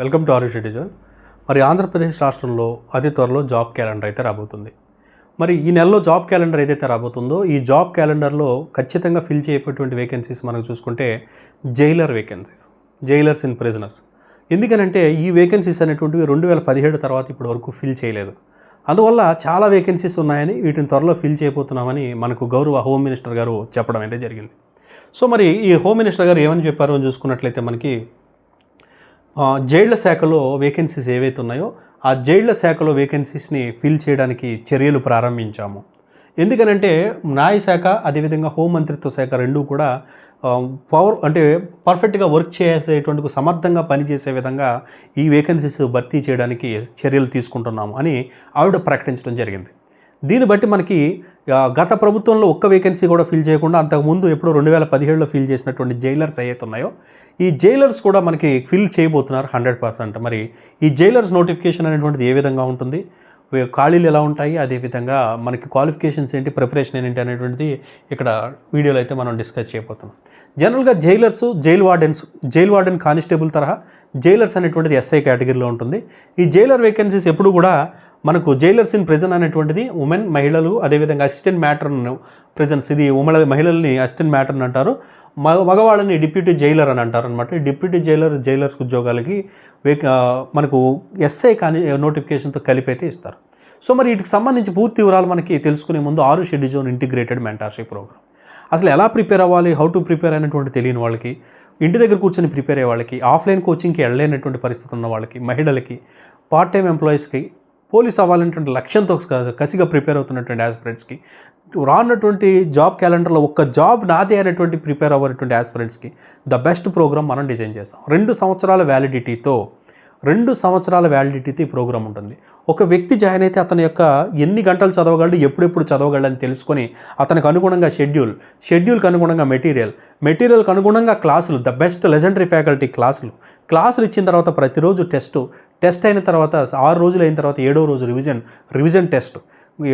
Welcome to ఆరు schedule మరి ఆంధ్రప్రదేశ్ రాష్ట్రంలో అతి త్వరలో జాబ్ క్యాలెండర్ అయితే రాబోతుంది. మరి ఈ నెలలో జాబ్ క్యాలెండర్ ఏదైతే రాబోతుందో ఈ జాబ్ క్యాలెండర్లో ఖచ్చితంగా ఫిల్ చేయబోయేటువంటి వేకెన్సీస్ మనం చూసుకుంటే jailer vacancies jailers in prisoners ఎందుకనంటే ఈ వేకెన్సీస్ అనేటువంటివి రెండు వేల పదిహేడు తర్వాత ఇప్పటి వరకు ఫిల్ చేయలేదు. అందువల్ల చాలా వేకెన్సీస్ ఉన్నాయని వీటిని త్వరలో ఫిల్ చేయబోతున్నామని మనకు గౌరవ హోమ్ మినిస్టర్ గారు చెప్పడం అయితే జరిగింది. సో మరి ఈ హోమ్ మినిస్టర్ గారు ఏమని చెప్పారో అని చూసుకున్నట్లయితే మనకి జైళ్ళ శాఖలో వేకెన్సీస్ ఏవైతే ఉన్నాయో ఆ జైళ్ళ శాఖలో వేకెన్సీస్ని ఫిల్ చేయడానికి చర్యలు ప్రారంభించాము. ఎందుకనంటే న్యాయశాఖ అదేవిధంగా హోంమంత్రిత్వ శాఖ రెండూ కూడా పవర్ అంటే పర్ఫెక్ట్గా వర్క్ చేసేటువంటి సమర్థంగా పనిచేసే విధంగా ఈ వేకెన్సీస్ భర్తీ చేయడానికి చర్యలు తీసుకుంటున్నాము అని ఆవిడ ప్రకటించడం జరిగింది. దీన్ని బట్టి మనకి గత ప్రభుత్వంలో ఒక్క వేకెన్సీ కూడా ఫిల్ చేయకుండా అంతకుముందు ఎప్పుడో రెండు వేల పదిహేడులో ఫిల్ చేసినటువంటి జైలర్స్ ఏవైతే ఉన్నాయో ఈ జైలర్స్ కూడా మనకి ఫిల్ చేయబోతున్నారు హండ్రెడ్ పర్సెంట్. మరి ఈ జైలర్స్ నోటిఫికేషన్ అనేటువంటిది ఏ విధంగా ఉంటుంది? ఖాళీలు ఎలా ఉంటాయి? అదేవిధంగా మనకి క్వాలిఫికేషన్స్ ఏంటి? ప్రిపరేషన్ ఏంటి? అనేటువంటిది ఇక్కడ వీడియోలో అయితే మనం డిస్కస్ చేయబోతున్నాం. జనరల్గా jailers jail wardens jail warden constable తరహా జైలర్స్ అనేటువంటిది ఎస్ఐ కేటగిరీలో ఉంటుంది. ఈ జైలర్ వేకెన్సీస్ ఎప్పుడు కూడా మనకు జైలర్స్ ఇన్ ప్రిజన్ అనేటువంటిది ఉమెన్ మహిళలు అదేవిధంగా అసిస్టెంట్ మ్యాటర్ ప్రిజన్స్ ఇది ఉమెన్ మహిళల్ని అసిస్టెంట్ మ్యాటర్ అని అంటారు. మగ మగవాళ్ళని డిప్యూటీ జైలర్ అని అంటారు అనమాట డిప్యూటీ జైలర్ జైలర్స్ ఉద్యోగాలకి మనకు ఎస్ఐ కానీ నోటిఫికేషన్తో కలిపి అయితే ఇస్తారు. సో మరి వీటికి సంబంధించి పూర్తి వివరాలు మనకి తెలుసుకునే ముందు ఆరు షెడ్యూజోన్ ఇంటిగ్రేటెడ్ మెంటార్షిప్ ప్రోగ్రామ్ అసలు ఎలా ప్రిపేర్ అవ్వాలి హౌ టు ప్రిపేర్ అయినటువంటి తెలియని వాళ్ళకి ఇంటి దగ్గర కూర్చొని ప్రిపేర్ అయ్యే వాళ్ళకి ఆఫ్లైన్ కోచింగ్కి వెళ్ళలేనటువంటి పరిస్థితి ఉన్న వాళ్ళకి మహిళలకి పార్ట్ టైం ఎంప్లాయీస్కి పోలీస్ అవ్వాలనేటువంటి లక్ష్యంతో కసిగా ప్రిపేర్ అవుతున్నటువంటి ఆస్పిరెంట్స్కి రానున్నటువంటి జాబ్ క్యాలెండర్లో ఒక్క జాబ్ నాదే అనేటువంటి ప్రిపేర్ అవ్వనటువంటి ఆస్పిరెంట్స్కి ద బెస్ట్ ప్రోగ్రామ్ మనం డిజైన్ చేస్తాం రెండు సంవత్సరాల వ్యాలిడిటీతో రెండు సంవత్సరాల వ్యాలిడిటీతో ఈ ప్రోగ్రామ్ ఉంటుంది. ఒక వ్యక్తి జాయిన్ అయితే అతని యొక్క ఎన్ని గంటలు చదవగలడు ఎప్పుడెప్పుడు చదవగలడు అని తెలుసుకొని అతనికి అనుగుణంగా షెడ్యూల్ షెడ్యూల్కి అనుగుణంగా మెటీరియల్ మెటీరియల్కి అనుగుణంగా క్లాసులు ద బెస్ట్ లెజెండరీ ఫ్యాకల్టీ క్లాసులు క్లాసులు ఇచ్చిన తర్వాత ప్రతిరోజు టెస్ట్ టెస్ట్ అయిన తర్వాత ఆరు రోజులు అయిన తర్వాత ఏడో రోజు రివిజన్ రివిజన్ టెస్ట్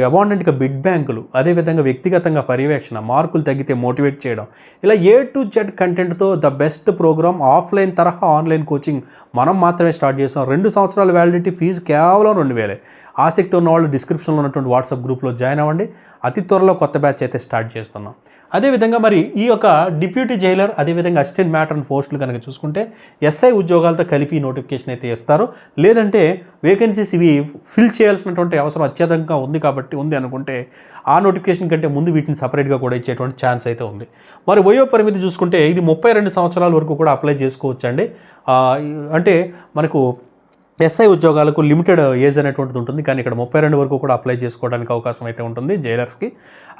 అబాండెంట్గా బిడ్ బ్యాంకులు అదేవిధంగా వ్యక్తిగతంగా పర్యవేక్షణ మార్కులు తగ్గితే మోటివేట్ చేయడం. ఇలా ఏ టు జెడ్ కంటెంట్తో ద బెస్ట్ ప్రోగ్రామ్ ఆఫ్లైన్ తరహా ఆన్లైన్ కోచింగ్ మనం మాత్రమే స్టార్ట్ చేసాం. రెండు సంవత్సరాల వ్యాలిడిటీ ఫీజు కేవలం రెండు వేలే. ఆసక్తి ఉన్న వాళ్ళు డిస్క్రిప్షన్లో ఉన్నటువంటి వాట్సాప్ గ్రూప్లో జాయిన్ అవ్వండి. అతి త్వరలో కొత్త బ్యాచ్ అయితే స్టార్ట్ చేస్తున్నాం. అదేవిధంగా మరి ఈ యొక్క డిప్యూటీ జైలర్ అదేవిధంగా అసిస్టెంట్ మ్యాటర్ అండ్ పోస్టులు కనుక చూసుకుంటే ఎస్ఐ ఉద్యోగాలతో కలిపి నోటిఫికేషన్ అయితే ఇస్తారు. లేదంటే వేకెన్సీస్ ఇవి ఫిల్ చేయాల్సినటువంటి అవసరం అత్యధికంగా ఉంది కాబట్టి ఉంది అనుకుంటే ఆ నోటిఫికేషన్ కంటే ముందు వీటిని సపరేట్గా కూడా ఇచ్చేటువంటి ఛాన్స్ అయితే ఉంది. మరి వయో పరిమితి చూసుకుంటే ఇది ముప్పై రెండు సంవత్సరాల వరకు కూడా అప్లై చేసుకోవచ్చండి. అంటే మనకు ఎస్ఐ ఉద్యోగాలకు లిమిటెడ్ ఏజ్ అనేటువంటిది ఉంటుంది. కానీ ఇక్కడ ముప్పై రెండు వరకు కూడా అప్లై చేసుకోవడానికి అవకాశం అయితే ఉంటుంది జైలర్స్కి.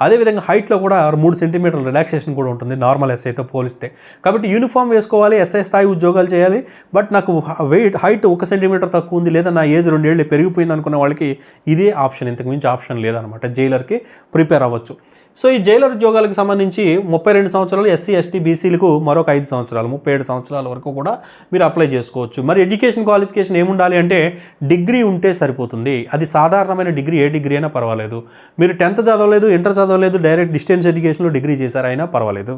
అదేవిధంగా హైట్లో కూడా మూడు సెంటీమీటర్ల రిలాక్సేషన్ కూడా ఉంటుంది నార్మల్ ఎస్ఐతో పోలిస్తే. కాబట్టి యూనిఫామ్ వేసుకోవాలి ఎస్ఐ స్థాయి ఉద్యోగాలు చేయాలి. బట్ నాకు వెయిట్ హైట్ ఒక సెంటీమీటర్ తక్కువ ఉంది లేదా నా ఏజ్ రెండేళ్ళు పెరిగిపోయింది అనుకున్న వాళ్ళకి ఇదే ఆప్షన్ ఇంతకుమించి ఆప్షన్ లేదనమాట జైలర్కి ప్రిపేర్ అవ్వచ్చు. సో ఈ జైలర్ ఉద్యోగాలకు సంబంధించి ముప్పై రెండు సంవత్సరాలు ఎస్సీ ఎస్టీ బీసీలకు మరొక ఐదు సంవత్సరాలు ముప్పై ఏడు సంవత్సరాల వరకు కూడా మీరు అప్లై చేసుకోవచ్చు. మరి ఎడ్యుకేషన్ క్వాలిఫికేషన్ ఏముండాలి అంటే డిగ్రీ ఉంటే సరిపోతుంది. అది సాధారణమైన డిగ్రీ ఏ డిగ్రీ అయినా పర్వాలేదు. మీరు టెన్త్ చదవలేదు ఇంటర్ చదవలేదు డైరెక్ట్ డిస్టెన్స్ ఎడ్యుకేషన్లో డిగ్రీ చేశారైనా పర్వాలేదు.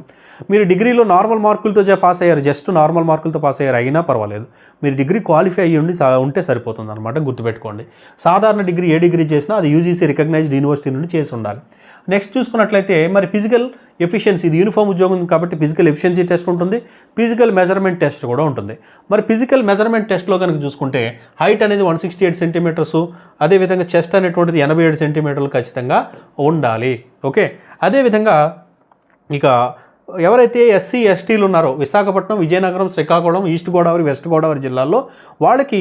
మీరు డిగ్రీలో నార్మల్ మార్కులతో పాస్ అయ్యారు జస్ట్ నార్మల్ మార్కులతో పాస్ అయ్యారు అయినా పర్వాలేదు. మీరు డిగ్రీ క్వాలిఫై అయ్యి ఉండి ఉంటే సరిపోతుంది అనమాట గుర్తుపెట్టుకోండి. సాధారణ డిగ్రీ ఏ డిగ్రీ చేసినా అది యూజీసీ రికగ్నైజ్డ్ యూనివర్సిటీ నుండి చేసి ఉండాలి. నెక్స్ట్ చూసుకున్నట్లయితే మరి ఫిజికల్ ఎఫిషియన్సీ ఇది యూనిఫామ్ ఉద్యోగం కాబట్టి ఫిజికల్ ఎఫిషియన్సీ టెస్ట్ ఉంటుంది ఫిజికల్ మెజర్మెంట్ టెస్ట్ కూడా ఉంటుంది. మరి ఫిజికల్ మెజర్మెంట్ టెస్ట్లో కనుక చూసుకుంటే హైట్ అనేది వన్ సిక్స్టీ ఎయిట్ సెంటీమీటర్స్ అదేవిధంగా చెస్ట్ అనేటువంటిది ఎనభై ఏడు సెంటీమీటర్లు ఖచ్చితంగా ఉండాలి. ఓకే అదేవిధంగా ఇక ఎవరైతే ఎస్సీ ఎస్టీలు ఉన్నారో విశాఖపట్నం విజయనగరం శ్రీకాకుళం ఈస్ట్ గోదావరి వెస్ట్ గోదావరి జిల్లాల్లో వాళ్ళకి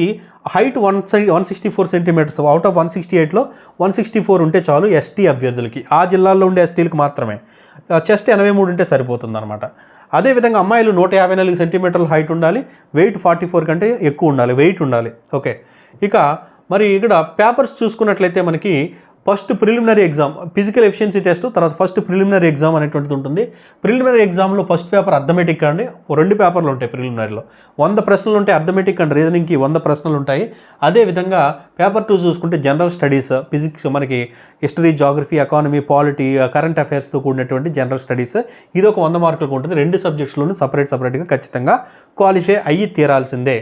height one one sixty four centimetres out of one sixty ఎయిట్లో వన్ సిక్స్టీ ఫోర్ ఉంటే చాలు ఎస్టీ అభ్యర్థులకి. ఆ జిల్లాల్లో ఉండే ఎస్టీలకు మాత్రమే. చెస్ట్ ఎనభై మూడు ఉంటే సరిపోతుంది అనమాట అదేవిధంగా అమ్మాయిలు నూట యాభై నాలుగు సెంటీమీటర్ల హైట్ ఉండాలి వెయిట్ ఫార్టీ ఫోర్ కంటే ఎక్కువ ఉండాలి వెయిట్ ఉండాలి. ఓకే. ఇక మరి ఇక్కడ పేపర్స్ చూసుకున్నట్లయితే మనకి first preliminary exam physical efficiency test తర్వాత ఫస్ట్ ప్రిలిమినరీ ఎగ్జామ్ అనేటువంటిది ఉంటుంది. ప్రిలిమినరీ ఎగ్జామ్లో ఫస్ట్ పేపర్ అర్థమెటిక్ అండి. రెండు పేపర్లు ఉంటాయి ప్రిలిమినరీలో వంద ప్రశ్నలు ఉంటాయి అర్థమెటిక్ అండ్ రీజనింగ్కి వంద ప్రశ్నలు ఉంటాయి. అదేవిధంగా పేపర్ టూ చూసుకుంటే జనరల్ స్టడీస్ ఫిజిక్స్ మనకి history geography economy polity current అఫైర్స్తో కూడినటువంటి జనరల్ స్టడీస్ ఇది ఒక వంద మార్కులకు ఉంటుంది. రెండు సబ్జెక్ట్స్లోనూ సపరేట్ సపరేట్గా ఖచ్చితంగా క్వాలిఫై అయ్యి తీరాల్సిందే.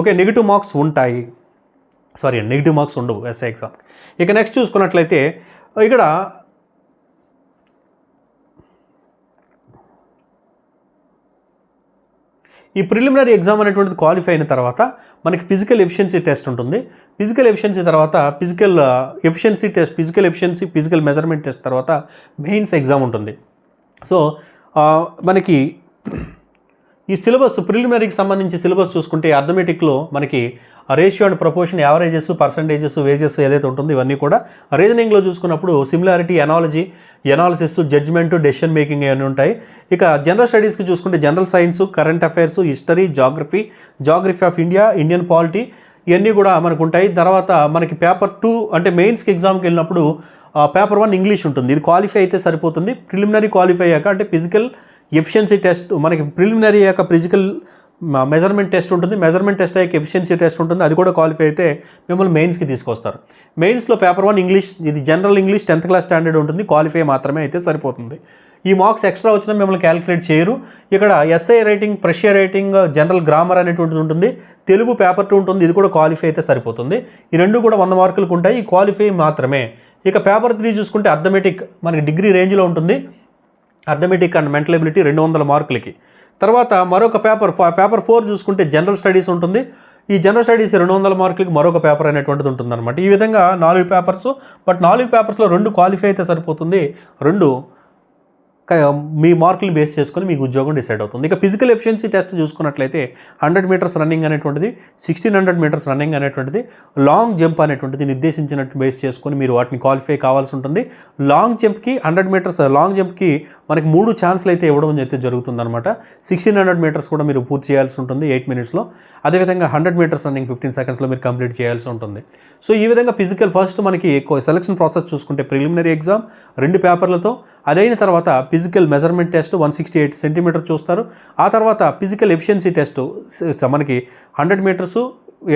ఓకే నెగిటివ్ మార్క్స్ ఉంటాయి. సారీ నెగిటివ్ మార్క్స్ ఉండవు ఎస్ఐ ఎగ్జామ్ ఇక నెక్స్ట్ చూసుకున్నట్లయితే ఇక్కడ ఈ ప్రిలిమినరీ ఎగ్జామ్ అనేటువంటిది క్వాలిఫై అయిన తర్వాత మనకి ఫిజికల్ ఎఫిషియన్సీ టెస్ట్ ఉంటుంది. ఫిజికల్ ఎఫిషియన్సీ తర్వాత physical efficiency test physical efficiency physical measurement test తర్వాత మెయిన్స్ ఎగ్జామ్ ఉంటుంది. సో uh, మనకి ఈ సిలబస్ ప్రిలిమినరీకి సంబంధించి సిలబస్ చూసుకుంటే అర్థమెటిక్లో మనకి ratio and proportion averages percentages wages ఏదైతే ఉంటుందో ఇవన్నీ కూడా రీజనింగ్లో చూసుకున్నప్పుడు similarity analogy analysis judgement decision making ఇవన్నీ ఉంటాయి. ఇక జనరల్ స్టడీస్కి చూసుకుంటే general science current affairs history geography geography of India Indian polity ఇవన్నీ కూడా మనకు ఉంటాయి. తర్వాత మనకి పేపర్ టూ అంటే మెయిన్స్కి ఎగ్జామ్కి వెళ్ళినప్పుడు పేపర్ వన్ ఇంగ్లీష్ ఉంటుంది. ఇది క్వాలిఫై అయితే సరిపోతుంది. ప్రిలిమినరీ క్వాలిఫై అయ్యాక అంటే ఫిజికల్ ఎఫిషియన్సీ టెస్ట్ మనకి ప్రిలిమినరీ యొక్క ఫిజికల్ మెజర్మెంట్ టెస్ట్ ఉంటుంది. మెజర్మెంట్ టెస్ట్ అయ్యాక ఎఫిషియన్సీ టెస్ట్ ఉంటుంది. అది కూడా క్వాలిఫై అయితే మిమ్మల్ని మెయిన్స్కి తీసుకొస్తారు. మెయిన్స్లో పేపర్ వన్ ఇంగ్లీష్ ఇది general English tenth class standard ఉంటుంది. క్వాలిఫై మాత్రమే అయితే సరిపోతుంది. ఈ మార్క్స్ ఎక్స్ట్రా వచ్చినా మిమ్మల్ని క్యాలిక్యులేట్ చేయరు. ఇక్కడ SI writing pressure writing general grammar అనేటువంటిది ఉంటుంది. తెలుగు పేపర్ టూ ఉంటుంది. ఇది కూడా క్వాలిఫై అయితే సరిపోతుంది. ఈ రెండు కూడా వంద మార్కులకు ఉంటాయి. ఈ క్వాలిఫై మాత్రమే. ఇక పేపర్ త్రీ చూసుకుంటే అర్థమెటిక్ మనకి డిగ్రీ రేంజ్లో ఉంటుంది. అర్థమెటిక్ అండ్ మెంటల్ ఎబిలిటీ రెండు వందల మార్కులకి. తర్వాత మరొక పేపర్ పేపర్ ఫోర్ చూసుకుంటే జనరల్ స్టడీస్ ఉంటుంది. ఈ జనరల్ స్టడీస్ రెండు వందల మార్కులకి మరొక పేపర్ అనేటువంటిది ఉంటుంది అనమాట ఈ విధంగా నాలుగు పేపర్స్ బట్ నాలుగు పేపర్స్లో రెండు క్వాలిఫై అయితే సరిపోతుంది. రెండు మీ మార్కులు బేస్ చేసుకొని మీకు ఉద్యోగం డిసైడ్ అవుతుంది. ఇక ఫిజికల్ ఎఫిషియన్సీ టెస్ట్ చూసుకున్నట్లయితే హండ్రెడ్ మీటర్స్ రన్నింగ్ అనేటువంటిది సిక్స్టీన్ హండ్రెడ్ మీటర్స్ రన్నింగ్ అనేటువంటిది లాంగ్ జంప్ అనేటువంటిది నిర్దేశించినట్టు బేస్ చేసుకొని మీరు వాటిని క్వాలిఫై కావాల్సి ఉంటుంది. లాంగ్ జంప్కి హండ్రెడ్ మీటర్స్ లాంగ్ జంప్కి మనకి మూడు ఛాన్స్లు అయితే ఇవ్వడం అయితే జరుగుతుందన్నమాట. సిక్స్టీన్ హండ్రెడ్ మీటర్స్ కూడా మీరు పూర్తి చేయాల్సి ఉంటుంది ఎయిట్ మినిట్స్లో. అదేవిధంగా హండ్రెడ్ మీటర్స్ రన్నింగ్ ఫిఫ్టీన్ సెకండ్స్లో మీరు కంప్లీట్ చేయాల్సి ఉంటుంది. సో ఈ విధంగా ఫిజికల్ ఫస్ట్ మనకి సెలక్షన్ ప్రాసెస్ చూసుకుంటే ప్రిలిమినరీ ఎగ్జామ్ రెండు పేపర్లతో అదైన తర్వాత physical physical measurement test one sixty eight centimetre చూస్తారు. ఆ తర్వాత ఫిజికల్ ఎఫిషియన్సీ టెస్ట్ మనకి hundred metres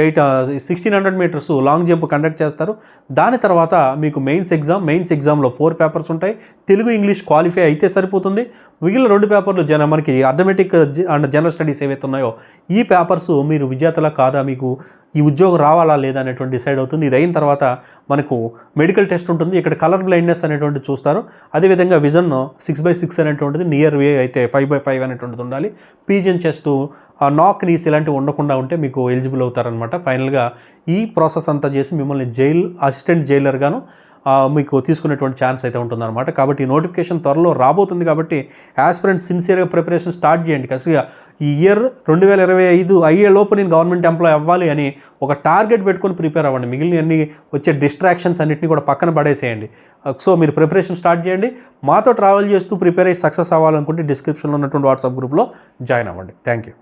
eight sixteen hundred metres long jump conduct చేస్తారు. దాని తర్వాత మీకు మెయిన్స్ ఎగ్జామ్ మెయిన్స్ ఎగ్జామ్లో ఫోర్ పేపర్స్ ఉంటాయి. తెలుగు ఇంగ్లీష్ క్వాలిఫై అయితే సరిపోతుంది. మిగిలిన రెండు పేపర్లు జన మనకి అథమెటిక్ అండ్ జనరల్ స్టడీస్ ఏవైతే ఉన్నాయో ఈ పేపర్స్ మీరు విజేతలా కాదా మీకు ఈ ఉద్యోగం రావాలా లేదా అనేటువంటి డిసైడ్ అవుతుంది. ఇది అయిన తర్వాత మనకు మెడికల్ టెస్ట్ ఉంటుంది. ఇక్కడ కలర్ బ్లైండ్నెస్ అనేటువంటి చూస్తారు. అదేవిధంగా విజన్ సిక్స్ బై సిక్స్ అనేటువంటిది నియర్ వే అయితే ఫైవ్ బై ఫైవ్ అనేటువంటిది ఉండాలి. పీజియన్ చెస్ట్ నాక్ నీస్ ఇలాంటివి ఉండకుండా ఉంటే మీకు ఎలిజిబుల్ అవుతారనమాట ఫైనల్గా ఈ ప్రాసెస్ అంతా చేసి మిమ్మల్ని జైల్ అసిస్టెంట్ జైలర్గాను మీకు తీసుకునేటువంటి ఛాన్స్ అయితే ఉంటుందన్నమాట. కాబట్టి ఈ నోటిఫికేషన్ త్వరలో రాబోతుంది కాబట్టి యాస్పిరెంట్ సిన్సియర్గా ప్రిపరేషన్ స్టార్ట్ చేయండి. కసిగా ఈ ఇయర్ రెండు వేల ఇరవై ఐదు అయ్యే లోపు నేను గవర్నమెంట్ ఎంప్లాయ్ అవ్వాలి అని ఒక టార్గెట్ పెట్టుకొని ప్రిపేర్ అవ్వండి. మిగిలిన అన్ని వచ్చే డిస్ట్రాక్షన్స్ అన్నింటినీ కూడా పక్కన పడేసేయండి. సో మీరు ప్రిపరేషన్ స్టార్ట్ చేయండి. మాతో ట్రావెల్ చేస్తూ ప్రిపేర్ అయ్యి సక్సెస్ అవ్వాలనుకుంటే డిస్క్రిప్షన్లో ఉన్నటువంటి వాట్సాప్ గ్రూప్లో జాయిన్ అవ్వండి. Thank you